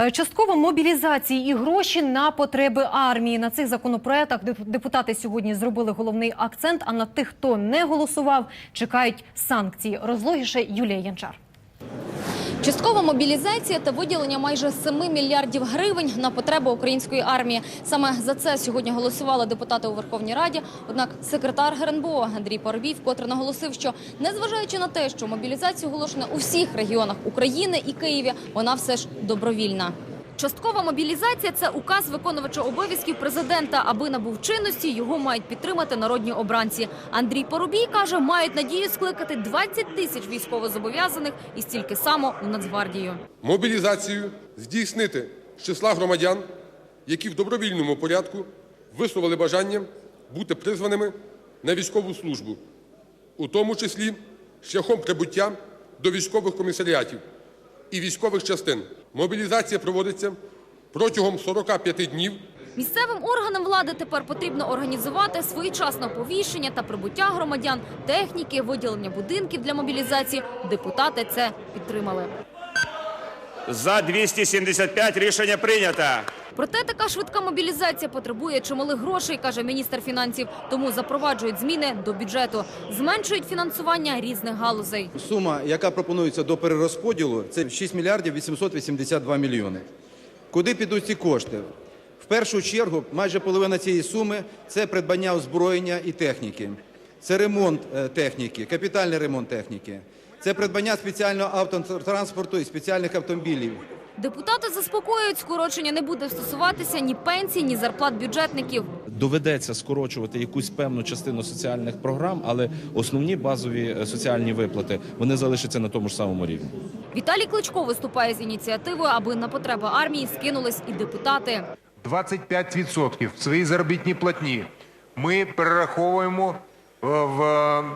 Е, Часткова мобілізації і гроші на потреби армії. На цих законопроектах депутати сьогодні зробили головний акцент. А на тих, хто не голосував, чекають санкції. Розлогіше Юлія Янчар. Часткова мобілізація та виділення майже 7 мільярдів гривень на потреби української армії. Саме за це сьогодні голосували депутати у Верховній Раді. Однак секретар ГРНБО Андрій Парвій вкотре наголосив, що незважаючи на те, що мобілізація оголошена у всіх регіонах України і Києві, вона все ж добровільна. Часткова мобілізація це указ виконувача обов'язків президента. Аби набув чинності, його мають підтримати народні обранці. Андрій Порубій каже, мають надію скликати 20 тисяч військовозобов'язаних і стільки само у Нацгвардію. мобілізацію здійснити з числа громадян, які в добровільному порядку висловили бажання бути призваними на військову службу, у тому числі шляхом прибуття до військових комісаріатів і військових частин. Мобілізація проводиться протягом 45 днів Місцевим органам влади тепер потрібно організувати своєчасне повіщення та прибуття громадян, техніки, виділення будинків для мобілізації. Депутати це підтримали. За 275 рішення прийнято. Проте така швидка мобілізація потребує чималих грошей, каже міністр фінансів. Тому запроваджують зміни до бюджету, зменшують фінансування різних галузей. Сума, яка пропонується до перерозподілу, це 6 мільярдів 882 мільйони. Куди підуть ці кошти? В першу чергу, майже половина цієї суми це придбання озброєння і техніки. Це ремонт е, техніки, капітальний ремонт техніки. Це придбання спеціального автотранспорту і спеціальних автомобілів. Депутати заспокоюють, скорочення не буде стосуватися ні пенсій, ні зарплат бюджетників. доведеться скорочувати якусь певну частину соціальних програм, але основні базові е, соціальні виплати вони залишаться на тому ж самому рівні. Віталій Кличко виступає з ініціативою, аби на потреби армії скинулись і депутати. 25% в своїй заробітній платні ми перераховуємо е, в,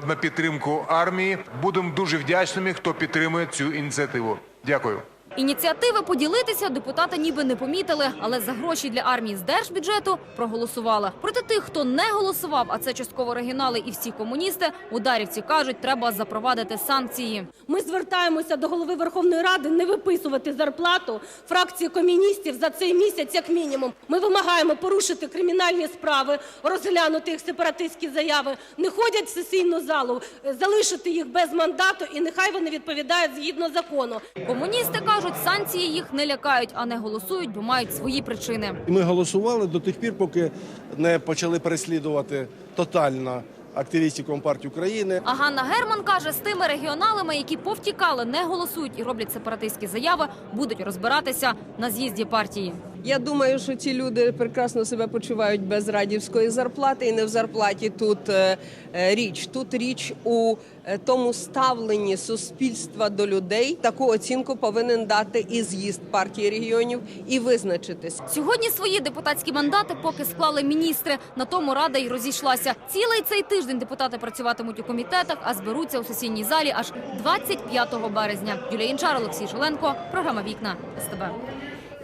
на підтримку армії. Будемо дуже вдячними, хто підтримує цю ініціативу. Дякую. Ініціативи поділитися депутати ніби не помітили, але за гроші для армії з держбюджету проголосували. Проти тих, хто не голосував, а це частково регіонали і всі комуністи, ударівці кажуть, треба запровадити санкції. Ми звертаємося до голови Верховної Ради не виписувати зарплату фракції комуністів за цей місяць, як мінімум. Ми вимагаємо порушити кримінальні справи, розглянути їх сепаратистські заяви, не ходять в сесійну залу, залишити їх без мандату, і нехай вони відповідають згідно закону. Комуністи кажуть, санкції їх не лякають, а не голосують, бо мають свої причини. Ми голосували до тих пір, поки не почали переслідувати тотально активістів Компартії України. А Ганна Герман каже, з тими регіоналами, які повтікали, не голосують і роблять сепаратистські заяви, будуть розбиратися на з'їзді партії. Я думаю, що ці люди прекрасно себе почувають без радівської зарплати, і не в зарплаті тут е, е, річ. Тут річ у е, тому ставленні суспільства до людей. Таку оцінку повинен дати і з'їзд партії регіонів і визначитись. Сьогодні свої депутатські мандати поки склали міністри. На тому рада й розійшлася. Цілий цей тиждень депутати працюватимуть у комітетах, а зберуться у сесійній залі аж 25 березня. Юлія Інчар, Олексій Шоленко, програма Вікна СТБ.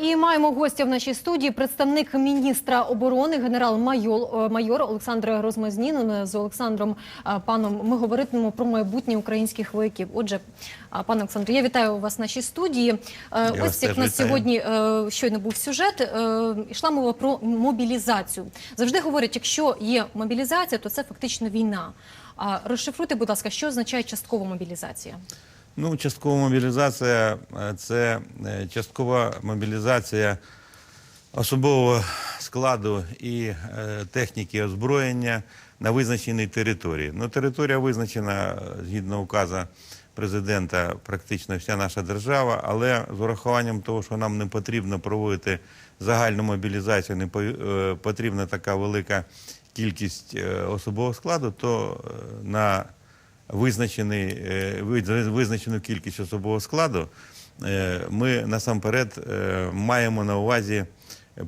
І маємо гостя в нашій студії представник міністра оборони, генерал-майор майор Олександр Розмазнін. З Олександром паном ми говоритимемо про майбутнє українських вояків. Отже, пане Олександре, я вітаю вас в нашій студії. Е, вас Ось як нас вітаю. сьогодні е, щойно був сюжет. е, Йшла мова про мобілізацію. Завжди говорять, якщо є мобілізація, то це фактично війна. Розшифруйте, будь ласка, що означає часткова мобілізація? Ну, часткова мобілізація е, це е, часткова мобілізація особового складу і е, техніки озброєння на визначеній території. Ну, територія визначена згідно указу президента, практично вся наша держава, але з урахуванням того, що нам не потрібно проводити загальну мобілізацію, не потрібна така велика кількість особового складу, то на визначений, е, визначену кількість особового складу, е, ми насамперед е, маємо на увазі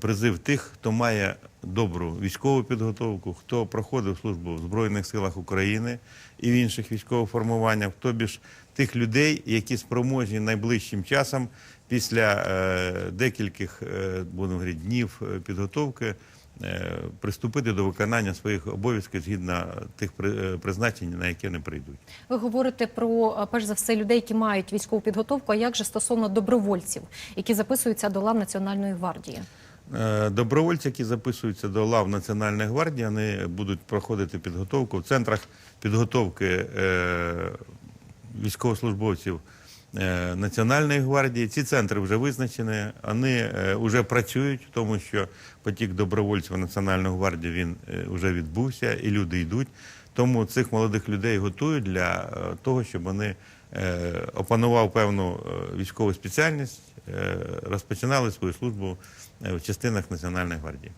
призив тих, хто має добру військову підготовку, хто проходив службу в Збройних силах України і в інших військових формуваннях, тобі ж тих людей, які спроможні найближчим часом після декількох будемо говорити, днів підготовки приступити до виконання своїх обов'язків згідно тих е, призначень, на які вони прийдуть. Ви говорите про е, перш за все людей, які мають військову підготовку. А як же стосовно добровольців, які записуються до лав Національної гвардії? Е, Добровольці, які записуються до лав Національної гвардії, вони будуть проходити підготовку в центрах підготовки е, військовослужбовців е, Національної гвардії. Ці центри вже визначені, вони е, вже працюють, тому що потік добровольців в Національну гвардію він е, вже відбувся, і люди йдуть. Тому цих молодих людей готують для е, того, щоб вони е, опанував певну е, військову спеціальність, е, розпочинали свою службу е, в частинах Національної гвардії.